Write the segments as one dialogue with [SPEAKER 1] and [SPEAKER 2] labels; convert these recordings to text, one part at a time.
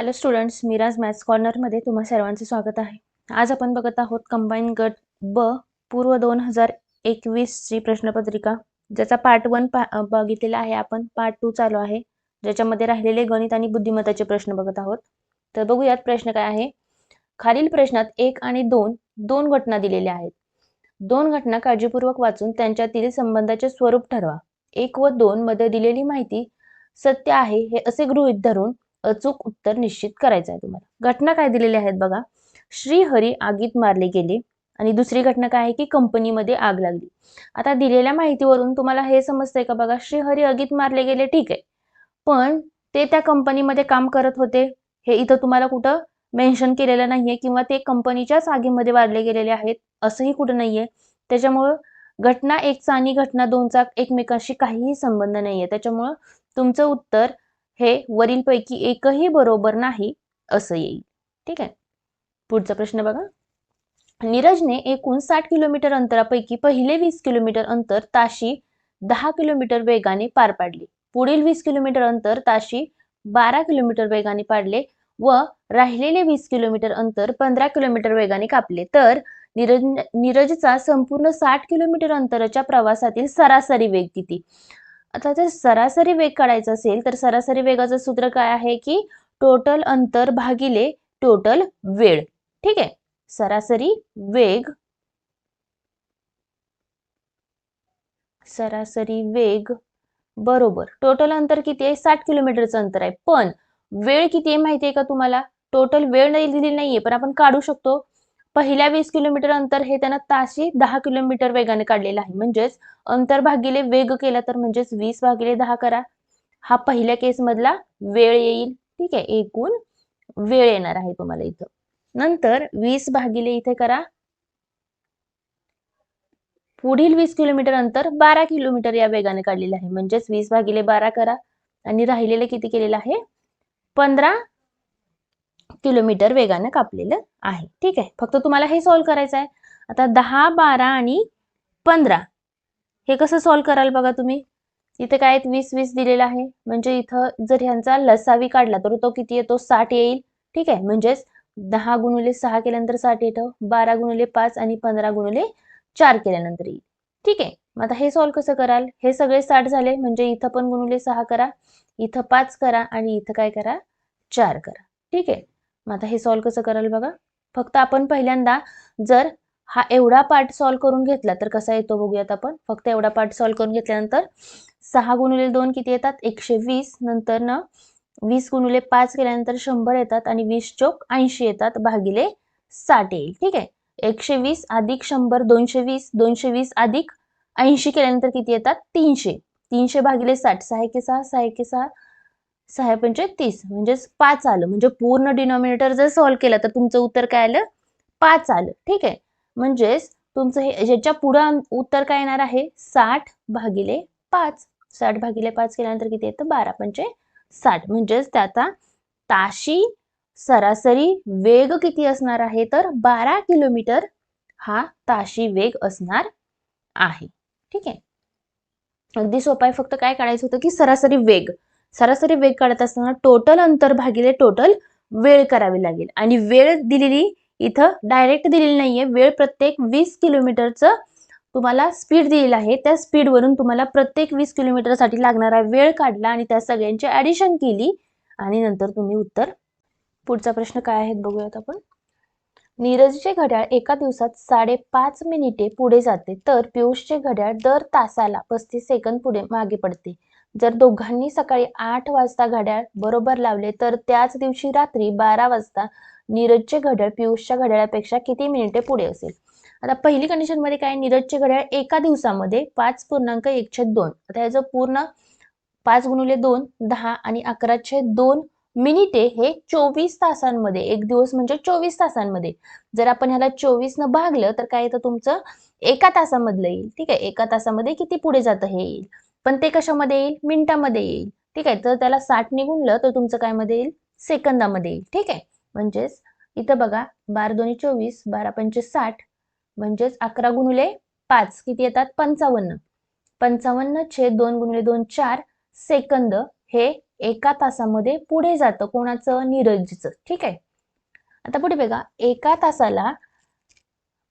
[SPEAKER 1] Hello students Miraj maths कॉर्नरमध्ये तुम्हा सर्वांचे स्वागत आहे. आज आपण बघत आहोत कंबाईन गट ब पूर्व दोन हजार एकवीसची प्रश्नपत्रिका ज्याचा पार्ट वन पा बघितलेला आहे आपण. पार्ट टू चालू आहे ज्याच्यामध्ये राहिलेले गणित आणि बुद्धिमत्ताचे प्रश्न बघत आहोत. तर बघूयात प्रश्न काय आहे. खालील प्रश्नात एक आणि दोन दोन घटना दिलेल्या आहेत. दोन घटना काळजीपूर्वक वाचून त्यांच्यातील संबंधाचे स्वरूप ठरवा. एक व दोन मध्ये दिलेली माहिती सत्य आहे हे असे गृहीत धरून अचूक उत्तर निश्चित करायचं आहे तुम्हाला. घटना काय दिलेल्या आहेत बघा. श्रीहरी आगीत मारले गेले आणि दुसरी घटना काय आहे की कंपनीमध्ये आग लागली. आता दिलेल्या माहितीवरून तुम्हाला हे समजतंय का बघा? श्रीहरी आगीत मारले गेले ठीक आहे. पण ते त्या कंपनीमध्ये काम करत होते. हे इथं तुम्हाला कुठं मेन्शन केलेलं नाहीये किंवा ते कंपनीच्याच आगीमध्ये वाढले गेलेले आहेत असंही कुठं नाहीये. त्याच्यामुळं घटना एकचा आणि घटना दोनचा एकमेकांशी काहीही संबंध नाहीये. त्याच्यामुळं तुमचं उत्तर हे वरीलपैकी एकही बरोबर नाही असं येईल. ठीक आहे? पुढचा प्रश्न बघा. नीरजने एकूण साठ किलोमीटर अंतरापैकी पहिले वीस किलोमीटर अंतर ताशी दहा किलोमीटर वेगाने पार पाडले. पुढील वीस किलोमीटर अंतर ताशी बारा किलोमीटर वेगाने पाडले व राहिलेले वीस किलोमीटर अंतर पंधरा किलोमीटर वेगाने कापले. तर नीरज नीरजचा संपूर्ण साठ किलोमीटर अंतराच्या प्रवासातील सरासरी वेग किती? आता जर सरासरी वेग काढायचा असेल तर सरासरी वेगाचं सूत्र काय आहे की टोटल अंतर भागिले टोटल वेळ. ठीक आहे? सरासरी वेग सरासरी वेग बरोबर. टोटल अंतर किती आहे? साठ किलोमीटरचं अंतर आहे. पण वेळ किती आहे माहिती आहे का तुम्हाला? टोटल वेळ नाही दिलेली नाहीये पण आपण काढू शकतो. पहिल्या वीस किलोमीटर अंतर हे त्यानं ताशी दहा किलोमीटर वेगाने काढलेलं आहे. म्हणजेच अंतर भागिले वेग केला तर म्हणजेच वीस भागिले दहा करा. हा पहिल्या केस मधला वेळ येईल. ठीक आहे एकूण वेळ येणार आहे तुम्हाला इथं. नंतर वीस भागिले इथे करा. पुढील वीस किलोमीटर अंतर बारा किलोमीटर या वेगाने काढलेलं आहे. म्हणजेच वीस भागिले बारा करा. आणि राहिलेलं किती केलेलं आहे? पंधरा किलोमीटर वेगानं कापलेलं आहे. ठीक आहे? फक्त तुम्हाला हे सॉल्व्ह करायचं आहे. आता दहा बारा आणि पंधरा हे कसं सॉल्व्ह कराल बघा तुम्ही? इथे काय वीस वीस दिलेलं आहे. म्हणजे इथं जर ह्यांचा लसावी काढला तर तो किती येतो? साठ येईल. ठीक आहे? म्हणजेच दहा गुणुले सहा केल्यानंतर साठ येतं. बारा गुणुले पाच आणि पंधरा गुणुले चार केल्यानंतर येईल. ठीक आहे? मग आता हे सॉल्व्ह कसं कराल? हे सगळे साठ झाले. म्हणजे इथं पण गुणुले सहा करा. इथं पाच करा आणि इथं काय करा? चार करा. ठीक आहे? मग आता हे सॉल्व्ह कसं कराल बघा. फक्त आपण पहिल्यांदा जर हा एवढा पार्ट सॉल्व्ह करून घेतला तर कसा येतो बघूयात आपण. फक्त एवढा पार्ट सॉल्व्ह करून घेतल्यानंतर सहा गुणुले दोन किती येतात? एकशे वीस. नंतर न वीस गुणुले पाच केल्यानंतर शंभर येतात आणि वीस चोक ऐंशी येतात भागिले साठ येईल. ठीक आहे? एकशे वीस अधिक शंभर दोनशे वीस. दोनशे वीस अधिक ऐंशी केल्यानंतर किती येतात? तीनशे. तीनशे भागिले साठ. सहा के सहा सहा के सहा सहा पंचे तीस म्हणजेच पाच आलं. म्हणजे पूर्ण डिनॉमिनेटर जर सॉल्व्ह केलं तर तुमचं उत्तर काय आलं? पाच आलं. ठीक आहे? म्हणजेच तुमचं हे ज्याच्या पुढं उत्तर काय येणार आहे? साठ भागिले पाच. साठ भागिले पाच केल्यानंतर किती येतं? बारा पंचे साठ. म्हणजेच त्याचा ताशी सरासरी वेग किती असणार आहे? तर बारा किलोमीटर हा ताशी वेग असणार आहे. ठीक आहे? अगदी सोपा आहे. फक्त काय काढायचं होतं की सरासरी वेग. सरासरी वेग काढत असताना टोटल अंतर भागिले टोटल वेळ करावी लागेल. आणि वेळ दिलेली इथं डायरेक्ट दिलेली नाहीये. वेळ प्रत्येक वीस किलोमीटरचं तुम्हाला स्पीड दिलेलं आहे. त्या स्पीडवरून तुम्हाला प्रत्येक वीस किलोमीटरसाठी लागणारा वेळ काढला आणि त्या सगळ्यांची ऍडिशन केली. आणि नंतर तुम्ही उत्तर. पुढचा प्रश्न काय आहेत बघूयात आपण. नीरजचे घड्याळ एका दिवसात साडेपाच मिनिटे पुढे जाते तर पियुषचे घड्याळ दर तासाला पस्तीस सेकंद पुढे मागे पडते. जर दोघांनी सकाळी आठ वाजता घड्याळ बरोबर लावले तर त्याच दिवशी रात्री बारा वाजता नीरजचे घड्याळ पियुषच्या घड्याळापेक्षा किती मिनिटे पुढे असेल? आता पहिली कंडिशनमध्ये काय? नीरजचे घड्याळ एका दिवसामध्ये पाच पूर्णांक एकशे दोन. आता याचं पूर्ण पाच गुणुले दोन दहा आणि अकराशे दोन मिनिटे हे चोवीस तासांमध्ये एक दिवस म्हणजे चोवीस तासांमध्ये. जर आपण ह्याला चोवीस न भागलं तर काय येतं तुमचं? एका तासामधलं येईल. ठीक आहे? एका तासामध्ये किती पुढे जातं हे येईल? पण ते कशामध्ये येईल? मिनिटामध्ये येईल. ठीक आहे? तर त्याला साठ निघुणलं तर तुमचं काय मध्ये येईल? सेकंदामध्ये येईल. ठीक आहे? म्हणजेच इथं बघा बारा दोन्ही चोवीस बारा पंचे साठ. म्हणजेच अकरा गुणुले पाच. किती येतात? पंचावन्न. पंचावन्न छेद दोन गुणुले दोन चार. सेकंद हे एका तासामध्ये पुढे जातं कोणाचं? नीरजचं. ठीक आहे? आता पुढे बघा. एका तासाला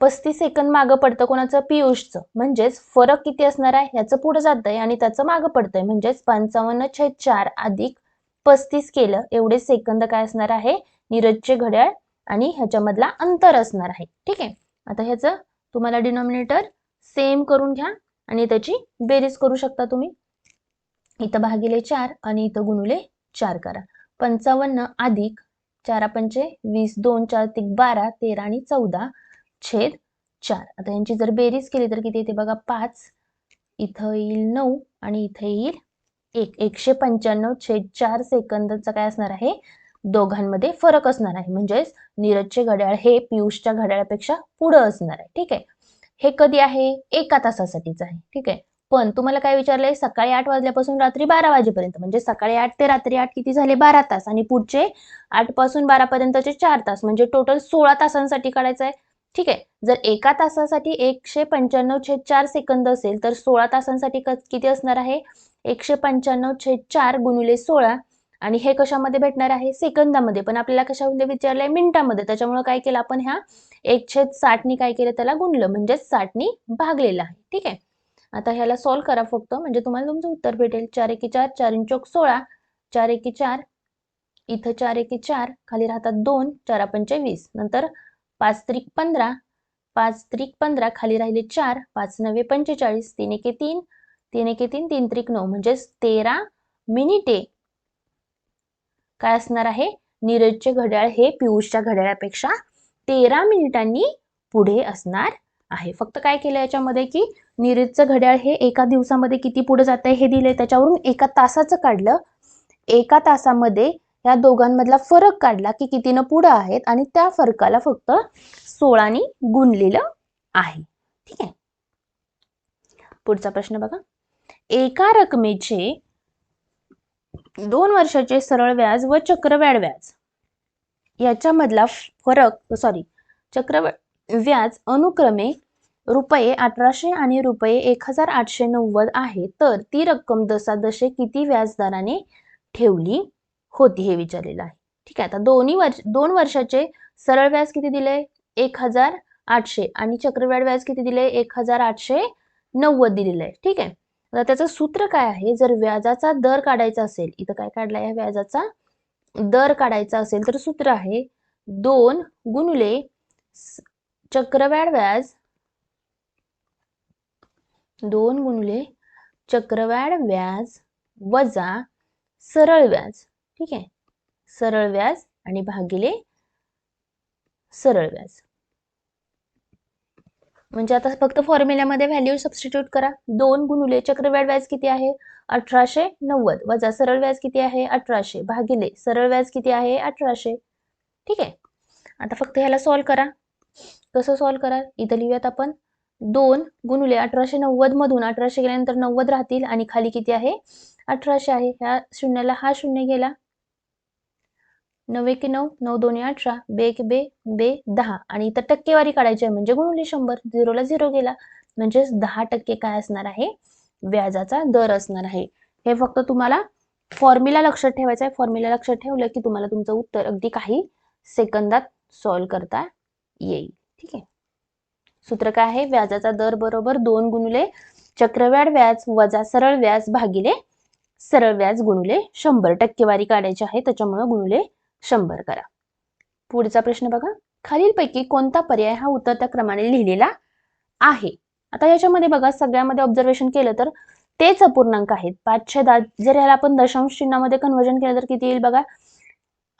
[SPEAKER 1] पस्तीस सेकंद मागं पडतं कोणाचं? पियुषचं. म्हणजेच फरक किती असणार आहे? ह्याचं पुढे जातंय आणि त्याचं मागं पडतंय. म्हणजेच पंचावन्न छेद चार अधिक पस्तीस केलं एवढे सेकंद काय असणार आहे? नीरजचे घड्याळ आणि ह्याच्यामधला अंतर असणार आहे. ठीक आहे? आता ह्याचं तुम्हाला डिनॉमिनेटर सेम करून घ्या आणि त्याची बेरीज करू शकता तुम्ही. इथं भागिले चार आणि इथं गुणुले चार करा. पंचावन्न अधिक चारा पंचे वीस दोन चार तिक बारा तेरा आणि चौदा. छेद चार. आता यांची जर बेरीज केली तर किती येते बघा? पाच. इथं येईल नऊ आणि इथं येईल एक. एकशे पंच्याण्णव छेद चार सेकंदचा काय असणार आहे? दोघांमध्ये फरक असणार आहे. म्हणजेच नीरजचे घड्याळ हे पियुषच्या घड्याळापेक्षा पुढं असणार आहे. ठीक आहे? हे कधी आहे? एका तासासाठीच आहे. ठीक आहे? पण तुम्हाला काय विचारलंय? सकाळी आठ वाजल्यापासून रात्री बारा वाजेपर्यंत. म्हणजे सकाळी आठ ते रात्री आठ किती झाले? बारा तास. आणि पुढचे आठपासून बारा पर्यंतचे चार तास. म्हणजे टोटल सोळा तासांसाठी काढायचं आहे. ठीक आहे. जर एका तासासाठी एकशे पंच्याण्णव छेद चार सेकंद असेल तर सोळा तासांसाठी किती असणार आहे? एकशे पंच्याण्णव छेद चार गुणिले सोळा. आणि हे कशामध्ये भेटणार आहे? सेकंदामध्ये. पण आपल्याला कशामध्ये विचारलंय? मिनिटामध्ये. त्याच्यामुळे काय केलं आपण ह्या एक छेद साठनी काय केलं? त्याला गुणलं. म्हणजेच साठनी भागलेलं आहे. ठीक आहे. आता ह्याला सॉल्व करा फक्त. म्हणजे तुम्हाला तुमचं उत्तर भेटेल. चार एकी चार चार चौक सोळा. चार एकी चार. इथं चार एकी चार. खाली राहतात दोन. चार पंचे वीस. नंतर पाच त्रिक पंधरा पाच त्रिक पंधरा खाली राहिले चार पाच नव्हे पंचेचाळीस तीन एके तीन तीन एके तीन तीन त्रिक नऊ म्हणजेच तेरा मिनिटे. काय असणार आहे? नीरजचे घड्याळ हे पियुषच्या घड्याळापेक्षा तेरा मिनिटांनी पुढे असणार आहे. फक्त काय केलं याच्यामध्ये की नीरजचं घड्याळ हे एका दिवसामध्ये किती पुढे जात आहे हे दिले त्याच्यावरून एका तासाचं काढलं. एका तासामध्ये या दोघांमधला फरक काढला की कितीनं पुढं आहेत आणि त्या फरकाला फक्त सोळानी गुणलेलं आहे. ठीक आहे? पुढचा प्रश्न बघा. एका रकमेचे दोन वर्षाचे सरळ व्याज व चक्रव्याड व्याज याच्यामधला फरक सॉरी चक्रव्याड व्याज अनुक्रमे रुपये अठराशे आणि रुपये एक हजार आठशे नव्वद आहे. तर ती रक्कम दसादशे किती व्याजदराने ठेवली? होती हे विचारलेलं आहे. ठीक आहे आता दोन्ही वर्ष दोन वर्षाचे सरळ व्याज किती दिले? एक हजार आठशे आणि चक्रव्याड व्याज किती दिले? एक हजार आठशे नव्वद दिलेलं आहे. ठीक आहे आता त्याचं सूत्र काय आहे? जर व्याजाचा दर काढायचा असेल इथं काय काढलाय? व्याजाचा दर काढायचा असेल तर सूत्र आहे दोन गुणुले चक्रव्याड व्याज दोन गुणुले चक्रव्याड व्याज वजा सरळ व्याज. ठीक आहे. सरळ व्याज आणि भागिले सरळ व्याज म्हणजे आता फक्त फॉर्म्युल्यामध्ये व्हॅल्यू सबस्टिट्यूट करा. दोन गुणुले चक्रव्याड व्याज किती आहे? अठराशे नव्वद. वजा सरळ व्याज किती आहे? अठराशे. भागिले सरळ व्याज किती आहे? अठराशे. ठीक आहे. आता फक्त ह्याला सॉल्व करा. कसं सॉल्व करा इथं लिहूयात आपण. दोन गुणुले अठराशे नव्वद मधून अठराशे गेल्यानंतर नव्वद राहतील आणि खाली किती आहे? अठराशे आहे. ह्या शून्याला हा शून्य गेला. नऊ एक नऊ नऊ दोन्ही अठरा बे एक बे बे दहा. आणि इथं टक्केवारी काढायची आहे म्हणजे गुणवले शंभर. झिरोला झिरो गेला म्हणजेच दहा टक्के काय असणार आहे? व्याजाचा दर असणार आहे. हे फक्त तुम्हाला फॉर्म्युला लक्षात ठेवायचं आहे. फॉर्म्युला लक्षात ठेवलं की तुम्हाला तुमचं उत्तर अगदी काही सेकंदात सॉल्व करता येईल. ठीक आहे? सूत्र काय आहे? व्याजाचा दर बरोबर दोन गुणुले चक्रव्याड व्याज वजा सरळ व्याज भागिले सरळ व्याज गुणुले शंभर. टक्केवारी काढायची आहे त्याच्यामुळे गुणुले शंभर करा. पुढचा प्रश्न बघा. खालीलपैकी कोणता पर्याय हा उतरत्या क्रमाने लिहिलेला आहे? आता याच्यामध्ये बघा सगळ्यामध्ये ऑब्झर्वेशन केलं तर तेच अपूर्णांक आहेत. पाचशे दहा जर याला आपण दशांश चिन्हामध्ये कन्वर्जन केलं तर किती येईल बघा?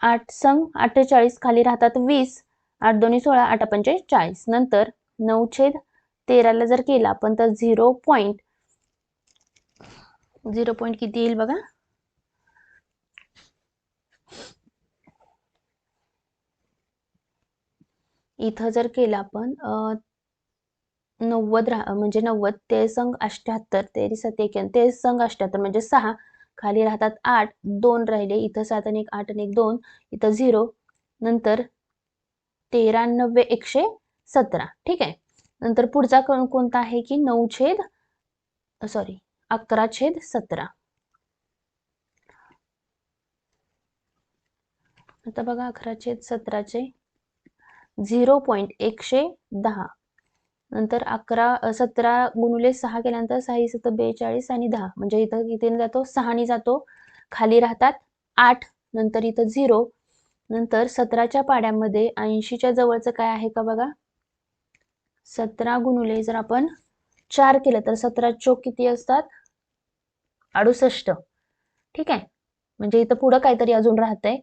[SPEAKER 1] आठ संघ अठ्ठेचाळीस खाली राहतात वीस. आठ दोन्ही सोळा आठ पंचे चाळीस नंतर नऊ छेद तेराला जर केला आपण तर झिरो पॉईंट झिरो पॉईंट किती येईल बघा? इथं जर केलं आपण नव्वद राह म्हणजे नव्वद ते संघ अष्ट्याहत्तर तेरी सत ते संघ अष्ट्याहत्तर म्हणजे सहा खाली राहतात आठ दोन राहिले इथं सात आणि एक आठ आणि एक दोन इथं झिरो नंतर तेरानव्वे एकशे सतरा ठीक आहे? नंतर पुढचा कोणता आहे की नऊ छेद सॉरी अकरा छेद सतरा. आता बघा अकरा छेद सतराचे झिरो पॉईंट एकशे दहा. नंतर अकरा सतरा गुणुले सहा केल्यानंतर सहा सत बेचाळीस आणि दहा. म्हणजे इथं कितीने जातो सहाने जातो. खाली राहतात आठ नंतर इथं झिरो. नंतर सतराच्या पाड्यामध्ये ऐंशीच्या जवळचं काय आहे का बघा? सतरा गुणुले जर आपण चार केलं तर सतरा चोक किती असतात? अडुसष्ट. ठीक आहे? म्हणजे इथं पुढं काहीतरी अजून राहतंय.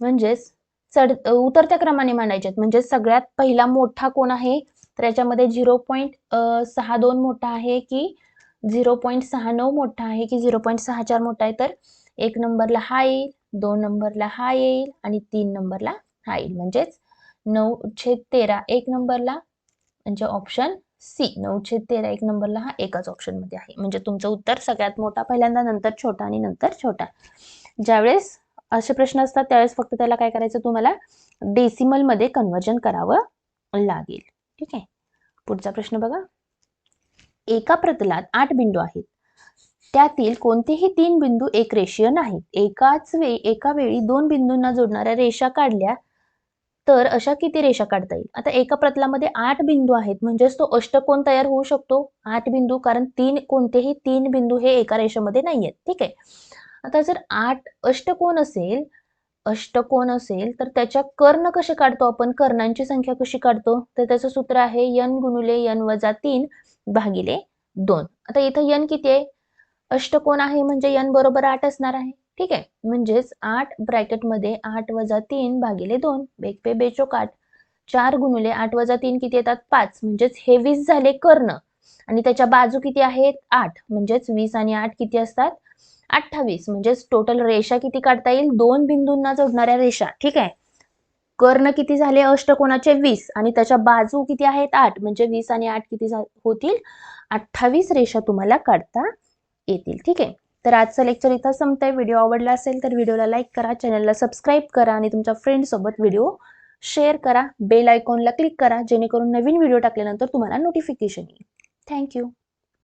[SPEAKER 1] म्हणजेच चढ उतरत्या क्रमाने मांडायचे म्हणजे सगळ्यात पहिला मोठा कोण आहे? तर याच्यामध्ये झिरो पॉईंट सहा दोन मोठा आहे की झिरो पॉईंट सहा नऊ मोठा आहे की झिरो पॉईंट सहा चार मोठा आहे? तर एक नंबरला हा येईल दोन नंबरला हा येईल आणि तीन नंबरला हा येईल. म्हणजेच नऊ छेद तेरा एक नंबरला म्हणजे ऑप्शन सी नऊ छेद तेरा एक नंबरला हा एकाच ऑप्शनमध्ये आहे. म्हणजे तुमचं उत्तर सगळ्यात मोठा पहिल्यांदा नंतर छोटा आणि नंतर छोटा. ज्यावेळेस असे प्रश्न असतात त्यावेळेस फक्त त्याला काय करायचं तुम्हाला? डेसिमलमध्ये कन्वर्जन करावं लागेल. ठीक आहे? पुढचा प्रश्न बघा. एका प्रतलात आठ बिंदू आहेत. त्यातील कोणतेही तीन बिंदू एक रेषीय नाहीत. एकाच वेळी एका वेळी दोन बिंदूंना जोडणाऱ्या रेषा काढल्या तर अशा किती रेषा काढता येईल? आता एका प्रतलामध्ये आठ बिंदू आहेत. म्हणजेच तो अष्टकोन तयार होऊ शकतो. आठ बिंदू कारण तीन कोणतेही तीन बिंदू हे एका रेषेमध्ये नाही आहेत ठीक आहे? आता जर आठ अष्टकोन असेल अष्टकोन असेल तर त्याच्या कर्ण कसे काढतो आपण? कर्णांची संख्या कशी काढतो? तर त्याचं सूत्र आहे यन गुणुले यन वजा तीन भागिले दोन. आता इथं यन किती आहे? अष्टकोन आहे म्हणजे यन बरोबर आठ असणार आहे. ठीक आहे? म्हणजेच आठ ब्रॅकेटमध्ये आठ वजा तीन भागिले दोन. बेक पे बेचोक आठ. चार गुणुले आठ वजा तीन किती येतात? पाच. म्हणजेच हे वीस झाले कर्ण. आणि त्याच्या बाजू किती आहेत? आठ. म्हणजेच वीस आणि आठ किती असतात? अठ्ठावीस म्हणजेच टोटल रेषा किती काढता येईल? दोन बिंदूंना जोडणाऱ्या रेषा ठीक आहे? कर्ण किती झाले? अष्टकोणाचे वीस. आणि त्याच्या बाजू किती आहेत? आठ. म्हणजे वीस आणि आठ किती होतील? अठ्ठावीस रेषा तुम्हाला काढता येतील ठीक आहे? तर आजचं लेक्चर इथं संपतंय. व्हिडिओ आवडला असेल तर व्हिडिओला लाईक करा चॅनलला सबस्क्राईब करा आणि तुमच्या फ्रेंडसोबत व्हिडिओ शेअर करा. बेल आयकॉनला क्लिक करा जेणेकरून नवीन व्हिडिओ टाकल्यानंतर तुम्हाला नोटिफिकेशन येईल. थँक्यू